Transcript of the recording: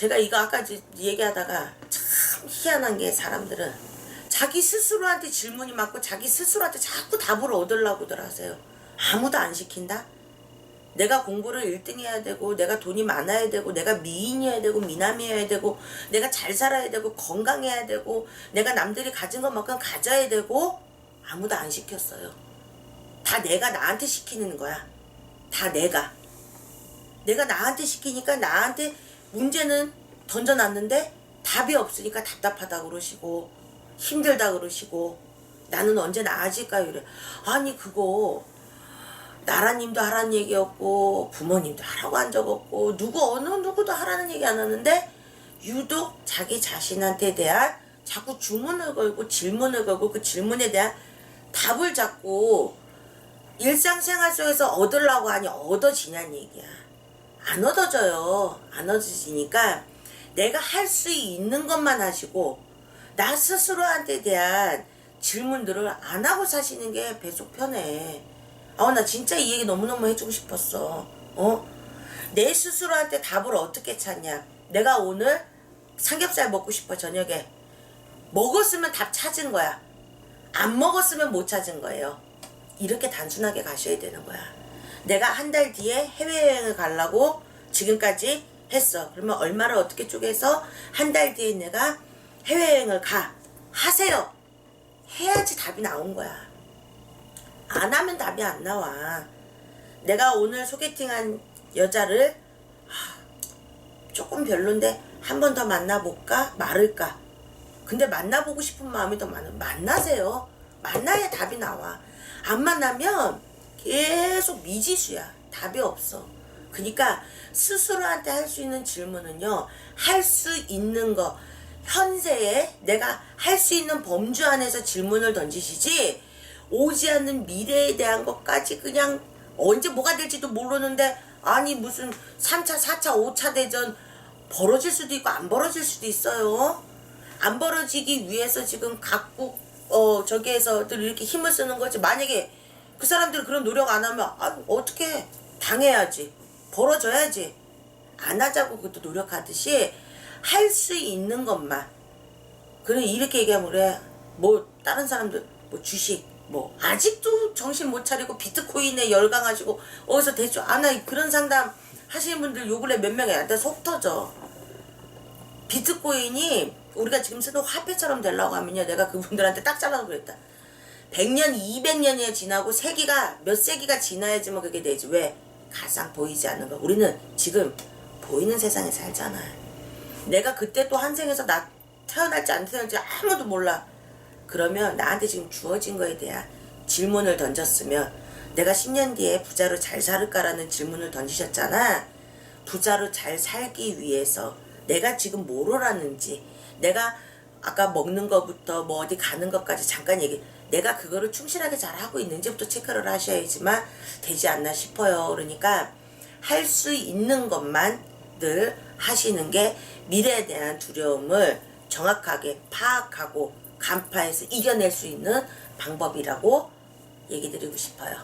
제가 이거 아까 지- 얘기하다가 참 희한한 게 사람들은 자기 스스로한테 질문이 많고 자기 스스로한테 자꾸 답을 얻으려고들 하세요. 아무도 안 시킨다? 내가 공부를 1등 해야 되고 내가 돈이 많아야 되고 내가 미인이어야 되고 미남이어야 되고 내가 잘 살아야 되고 건강해야 되고 내가 남들이 가진 것만큼 가져야 되고 아무도 안 시켰어요. 다 내가 나한테 시키는 거야. 다 내가. 내가 나한테 시키니까 나한테 문제는 던져놨는데 답이 없으니까 답답하다 그러시고 힘들다 그러시고 나는 언제 나아질까요? 이래. 아니 그거 나라님도 하라는 얘기였고 부모님도 하라고 한 적 없고 누구 어느 누구도 하라는 얘기 안 하는데 유독 자기 자신한테 대한 자꾸 주문을 걸고 질문을 걸고 그 질문에 대한 답을 잡고 일상생활 속에서 얻으려고 하니 얻어지냐는 얘기야. 안 얻어져요. 안 얻어지니까 내가 할 수 있는 것만 하시고 나 스스로한테 대한 질문들을 안 하고 사시는 게 배속 편해. 아, 나 진짜 이 얘기 너무너무 해주고 싶었어. 어? 내 스스로한테 답을 어떻게 찾냐? 내가 오늘 삼겹살 먹고 싶어, 저녁에. 먹었으면 답 찾은 거야. 안 먹었으면 못 찾은 거예요. 이렇게 단순하게 가셔야 되는 거야. 내가 한 달 뒤에 해외여행을 가려고 지금까지 했어. 그러면 얼마를 어떻게 쪼개서 한 달 뒤에 내가 해외여행을 가. 하세요. 해야지 답이 나온 거야. 안 하면 답이 안 나와. 내가 오늘 소개팅한 여자를 하, 조금 별론데 한 번 더 만나볼까 말을까. 근데 만나보고 싶은 마음이 더 많아. 만나세요. 만나야 답이 나와. 안 만나면 계속 미지수야. 답이 없어. 그러니까 스스로한테 할 수 있는 질문은요. 할 수 있는 거 현세에 내가 할 수 있는 범주 안에서 질문을 던지시지 오지 않는 미래에 대한 것까지 그냥 언제 뭐가 될지도 모르는데 아니 무슨 3차, 4차, 5차 대전 벌어질 수도 있고 안 벌어질 수도 있어요. 안 벌어지기 위해서 지금 각국 어 저기에서들 이렇게 힘을 쓰는 거지. 만약에 그 사람들이 그런 노력 안 하면 아 어떻게 당해야지. 벌어져야지. 안 하자고 그것도 노력하듯이 할 수 있는 것만. 그래 이렇게 얘기하면 그래. 뭐 다른 사람들 뭐 주식 뭐. 아직도 정신 못 차리고 비트코인에 열광하시고 어디서 대충 아나 그런 상담 하시는 분들 요 근래 몇 명이 나한테 속 터져. 비트코인이 우리가 지금 쓰는 화폐처럼 되려고 하면요. 내가 그분들한테 딱 잘라서 그랬다 100년 200년이 지나고 세기가 몇 세기가 지나야지만 그게 되지 왜 가상 보이지 않는 거 우리는 지금 보이는 세상에 살잖아 내가 그때 또 한생에서 나 태어날지 안 태어날지 아무도 몰라. 그러면 나한테 지금 주어진 거에 대한 질문을 던졌으면 내가 10년 뒤에 부자로 잘 살을까라는 질문을 던지셨잖아. 부자로 잘 살기 위해서 내가 지금 뭘 하는지 내가 아까 먹는 거부터 뭐 어디 가는 것까지 잠깐 얘기 내가 그거를 충실하게 잘 하고 있는지부터 체크를 하셔야지만 되지 않나 싶어요. 그러니까 할 수 있는 것만 늘 하시는 게 미래에 대한 두려움을 정확하게 파악하고 간파해서 이겨낼 수 있는 방법이라고 얘기 드리고 싶어요.